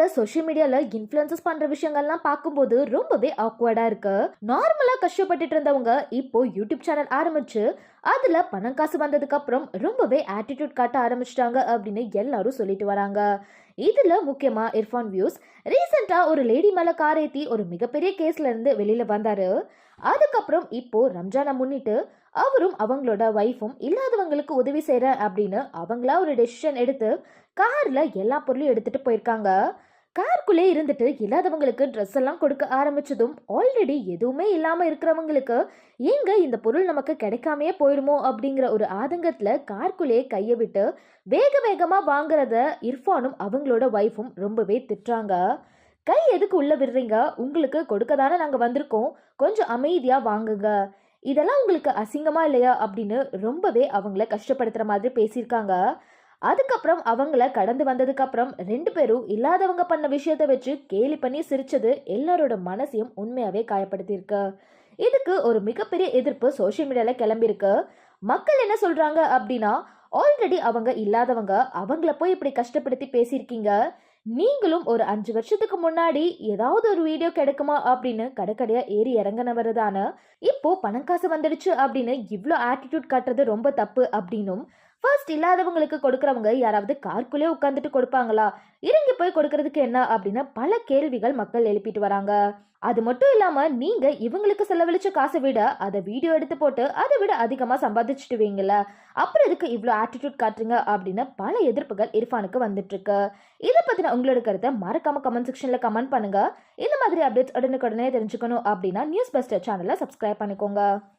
வர சோஷியல் மீடியால இன்ஃபுளுசஸ் பண்ற விஷயங்கள்லாம் பார்க்கும்போது ரொம்பவே ஆக்வர்டா இருக்கு. நார்மலா கஷ்டப்பட்டுட்டு இருந்தவங்க இப்போ யூடியூப் சேனல் ஆரம்பிச்சு அதுல பணம் காசு வந்ததுக்கு அப்புறம் ரொம்பவே ஆட்டிடியூட் காட்ட ஆரம்பிச்சிட்டாங்க அப்படின்னு எல்லாரும் சொல்லிட்டு வராங்க. இதுல முக்கியமா இர்ஃபான் வியூஸ் ரீசெண்டா ஒரு லேடி மேல கார் ஒரு மிகப்பெரிய கேஸ்ல இருந்து வெளியில வந்தாரு. அதுக்கப்புறம் இப்போ ரம்ஜானை முன்னிட்டு அவரும் அவங்களோட ஒய்ஃபும் இல்லாதவங்களுக்கு உதவி செய்கிறேன் அப்படின்னு அவங்களா ஒரு டெசிஷன் எடுத்து காரில் எல்லா பொருளையும் எடுத்துட்டு போயிருக்காங்க. கார்க்குள்ளே இருந்துட்டு இல்லாதவங்களுக்கு ட்ரெஸ் எல்லாம் கொடுக்க ஆரம்பிச்சதும் ஆல்ரெடி எதுவுமே இல்லாமல் இருக்கிறவங்களுக்கு எங்க இந்த பொருள் நமக்கு கிடைக்காமையே போயிடுமோ அப்படிங்கிற ஒரு ஆதங்கத்தில் கார்க்குள்ளே கையை விட்டு வேக வேகமாக வாங்குறத இர்ஃபானும் அவங்களோட ஒய்ஃபும் ரொம்பவே திட்டுறாங்க. கை எதுக்கு உள்ள விடுறீங்க? உங்களுக்கு கொடுக்க தானே நாங்கள் வந்திருக்கோம். கொஞ்சம் அமைதியாக வாங்குங்க. இதெல்லாம் உங்களுக்கு அசிங்கமா இல்லையா? அப்படின்னு ரொம்பவே அவங்கள கஷ்டப்படுத்துற மாதிரி பேசியிருக்காங்க. அதுக்கப்புறம் அவங்கள கடந்து வந்ததுக்கப்புறம் ரெண்டு பேரும் இல்லாதவங்க பண்ண விஷயத்த வச்சு கேலி பண்ணி சிரிச்சது எல்லாரோட மனசையும் உண்மையாகவே காயப்படுத்தியிருக்கு. இதுக்கு ஒரு மிகப்பெரிய எதிர்ப்பு சோஷியல் மீடியாவில் கிளம்பியிருக்கு. மக்கள் என்ன சொல்கிறாங்க அப்படின்னா ஆல்ரெடி அவங்க இல்லாதவங்க அவங்கள போய் இப்படி கஷ்டப்படுத்தி பேசியிருக்கீங்க. நீங்களும் ஒரு அஞ்சு வருஷத்துக்கு முன்னாடி ஏதாவது ஒரு வீடியோ கிடைக்குமா? அப்படின்னு கடைக்கடையா ஏறி இறங்கினவர் தானே. இப்போ பணம் காசு வந்துடுச்சு அப்படின்னு இவ்வளோ ஆட்டிடியூட் காட்டுறது ரொம்ப தப்பு அப்படின்னும் ஃபர்ஸ்ட் இல்லாதவங்களுக்கு கொடுக்குறவங்க யாராவது கார்க்குள்ளே உட்காந்துட்டு கொடுப்பாங்களா? இறங்கி போய் கொடுக்கறதுக்கு என்ன அப்படின்னு பல கேள்விகள் மக்கள் எழுப்பிட்டு வராங்க. அது மட்டும் இல்லாம நீங்க இவங்களுக்கு செலவழிச்ச காசை விட அதை வீடியோ எடுத்து போட்டு அதை விட அதிகமா சம்பாதிச்சுட்டுவீங்கல்ல அப்புறம் இதுக்கு இவ்வளோ ஆட்டிடியூட் காட்டுறீங்க அப்படின்னு பல எதிர்ப்புகள் இர்ஃபானுக்கு வந்துட்டு இருக்கு இதை பத்தின உங்களோட கருத்தை மறக்காம கமெண்ட் செக்ஷன்ல கமெண்ட் பண்ணுங்க. இந்த மாதிரி அப்டேட்ஸ் உடனுக்குடனே தெரிஞ்சுக்கணும் அப்படின்னா நியூஸ் பஸ்டர் சேனலை சப்ஸ்கிரைப் பண்ணிக்கோங்க.